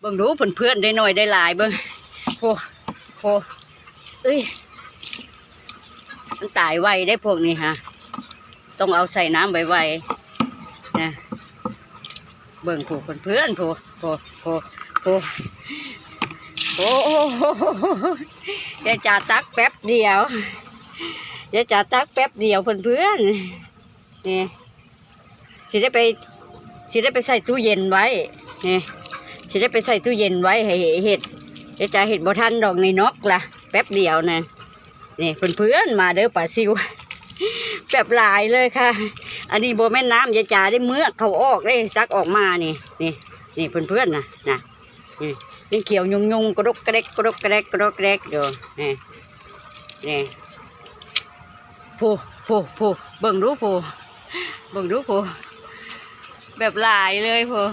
เบิ่งดูเพื่อนเพื่อนๆได้หน่อยได้หลายเบิ่งโอ้โหเอ้ยมันตายไวได้พวกนี้ฮะต้องเอาใส่น้ำไวๆนะเบิ่งผู้เพื่อนเพื่อนผู้ผู้ผู้ผู้โอ้โหเดี๋ยจ่าตักแป๊บเดียวเดี๋ยจ่าตักแป๊บเดียวเพื่อนเพื่อนๆนี่สิได้ไปสิได้ไปใส่ตู้เย็นไว้นี่ สิได้ไปใส่ตู้เย็นไว้ให้เห็ดเดี๋ยวจะเห็ดบ่ทันดอกในนกละแป๊บเดียวนะนี่เพื่อนๆมาเด้อป่าซิวแบบหลายเลยค่ะ อันนี้โบแม่น้ำยาจ๋าได้เมือกเขาออกได้ซักออกมานี่นี่นี่เพื่อนๆนะนะนี่นี่เขียวยุงยุงกระดกกระเดกกระดกกระเดกกระดกกระเดกอยู่นี่นี่ผู้ผู้ผู้เบิ่งดูผู้เบิ่งดูผู้แบบหลายเลยผู้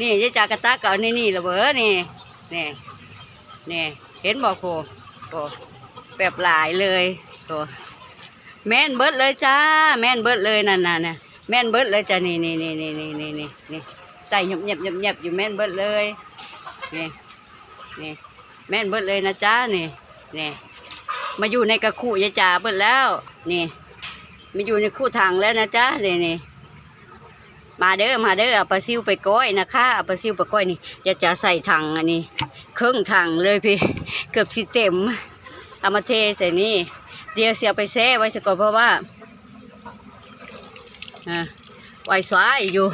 นี่ยายจากระตากเก่านี่นี่ละเบอนี่นี่นี่เห็นบอกโคโคแบบหลายเลยโคแม่นเบิดเลยจ้า แม่นเบิดเลยนั่นน่ะน่ะแม่นเบิดเลยจ้านี่นี่นี่นี่นี่นี่นี่นี่ไต่หยบหยบหยบหยบอยู่แม่นเบิดเลยนี่นี่แม่นเบิดเลยนะจ้านี่นี่มาอยู่ในกระคู่ยายจ่าเบิดแล้ว นี่มาอยู่ในคู่ทางแล้วนะจ้านี่นี่ มาเด้อมาเด้อเอาปลาซิวไปก้อยนะคะเอาปลาซิวไปก้อยนี่อย่าจะใส่ถังอันนี้ครึ่งถังเลยพี่เกือบสิเต็มเอามาเทใส่นี่เดี๋ยวเสียไปแช่ไว้สก่อนเพราะว่าอ่าไวสายอยู่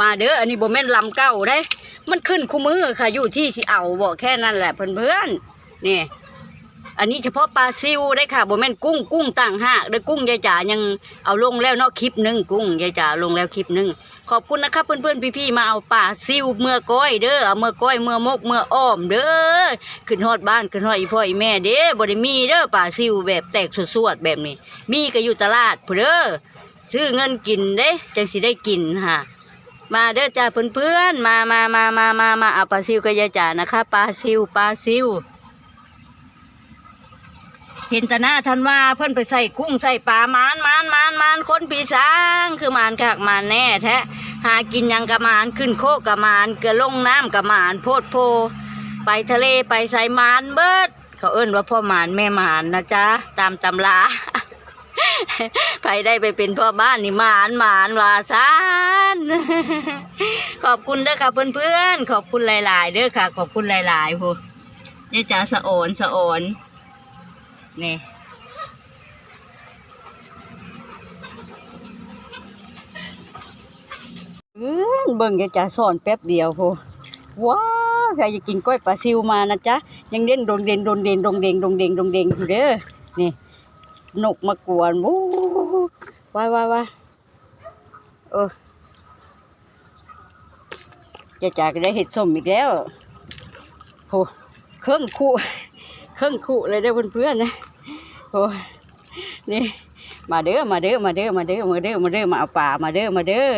มาเด้ออันนี้โบแม่นลำเก้าได้ มันขึ้นคู่มือค่ะอยู่ที่สิเอาบอกแค่นั้นแหละเพื่อนๆนี่ อันนี้เฉพาะปลาซิวได้ค่ะบ่แม่นกุ้งกุ้งต่างหากเด้อกุ้งยายจ๋ายังเอาลงแล้วเนาะคลิปหนึงกุ้งยายจ๋าลงแล้วคลิปหนึงขอบคุณนะครับเพื่อนๆพี่ๆมาเอาปลาซิวเมื่อก้อยเด้อเอาเมื่อก้อยเมื่อมกเมื่ออ้อมเด้อขึ้นฮอดบ้านขึ้นฮอดอีพ่ออีแม่เด้อบ่ได้มีเด้อปลาซิวแบบแตกสวดๆแบบนี้ มีก็อยู่ตลาดพุ่นเด้อซื้อเงินกินเด้จังสิได้กินค่ะมาเด้อจ้าเพื่อนๆมามามามามามาเอาปลาซิวกับยายจ๋านะคะปลาซิวปลาซิว เห็นแต่หน้าทันว่าเพิ่นไปใส่กุ้งใส่ปลามานมานมานมานคนปีสางคือมานกากมานแน่แท้หากินยังกะมานขึ้นโคกกะมานเกลือลงน้ำกะมานโพดโพ ไปทะเลไปใส่มานเบิด เขาเอิ้นว่าพ่อมานแม่มานนะจ๊ะตามตำราไปได้ไปเป็นพ่อบ้านนี่มานมานวาซานขอบคุณเด้อค่ะเพื่อนๆขอบคุณหลาย ๆเด้อค่ะ ขอบคุณหลายๆพูเนี่ยจ๋าสะโอนสะโอน นี่เบิ่งจะจ๋าสอนแป๊บเดียวพูว้าใครจะกินกล้อยปลาซิวมานะจ๊ะ ยังเด่นโดนเด่นโดนเด่นโดงเด่งโดงเด่งโดงเด่งอยู่เด้อนี่นกมากวนโอ้ว้ายว้ายว้ายเออจะจากได้เห็ดส้มอีกแล้วโหเครื่องคู่ เครื่องคู่เลยเด้อเพื่อนๆนะโหนี่มาเด้อมาเด้อมาเด้อมาเด้อมาเด้อมาเด้อมาเอาป่ามาเด้อมาเด้อ